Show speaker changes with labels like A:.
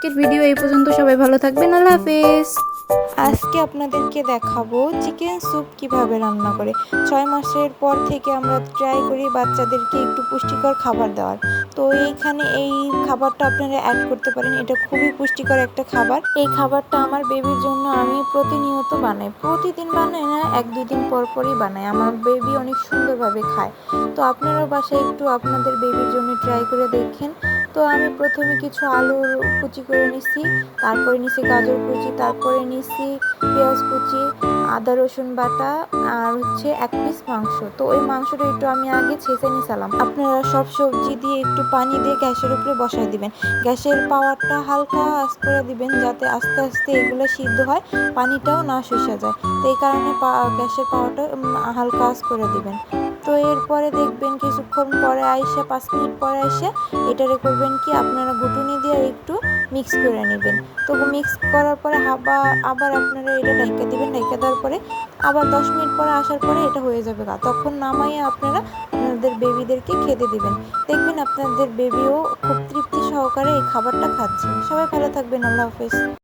A: আজকের ভিডিও এই পর্যন্ত, সবাই ভালো থাকবেন, আল্লাহ হাফেজ।
B: আজকে আপনাদেরকে দেখাবো চিকেন স্যুপ কীভাবে রান্না করে। ছয় মাসের পর থেকে আমরা ট্রাই করি বাচ্চাদেরকে একটু পুষ্টিকর খাবার দেওয়ার। তো এইখানে এই খাবারটা আপনারা অ্যাড করতে পারেন, এটা খুবই পুষ্টিকর একটা খাবার। এই খাবারটা আমার বেবির জন্য আমি প্রতিনিয়ত বানাই। প্রতিদিন বানাই না, এক দুই দিন পর পরই বানাই। আমার বেবি অনেক সুন্দরভাবে খায়। তো আপনারাও বাসায় একটু আপনাদের বেবির জন্য ট্রাই করে দেখেন। তো আমি প্রথমে কিছু আলুর কুচি করে নিছি, তারপরে নিছি গাজর কুচি, তারপরে নিছি পেঁয়াজ কুচি, আদা, রসুন বাটা আর হচ্ছে এক পিস মাংস। তো ওই মাংসটা একটু আমি আগে ছেঁচে নিছিলাম। আপনারা সব সবজি দিয়ে একটু পানি দিয়ে গ্যাসের উপরে বসায় দিবেন। গ্যাসের পাওয়ারটা হালকা আস করে দিবেন যাতে আস্তে আস্তে এগুলো সিদ্ধ হয়, পানিটাও না শুষে যায়। তো এই কারণে গ্যাসের পাওয়ারটা হালকা আস করে দিবেন। তো এরপরে দেখবেন কিছুক্ষণ পরে আইসে, পাঁচ মিনিট পরে এসে এটারে করবেন কি, আপনারা ঘুটুনি দিয়ে একটু মিক্স করে নেবেন। তো মিক্স করার পরে আবার আবার আপনারা এটা ঢেকে দিবেন, ঢেকে দেওয়ার পরে আবার দশ মিনিট পরে আসার পরে এটা হয়ে যাবে তখন নামাইয়ে আপনারা আপনাদের বেবিদেরকে খেতে দিবেন। দেখবেন আপনাদের বেবিও খুব তৃপ্তি সহকারে এই খাবারটা খাচ্ছে। সবাই ভালো থাকবেন, আল্লাহ হাফেজ।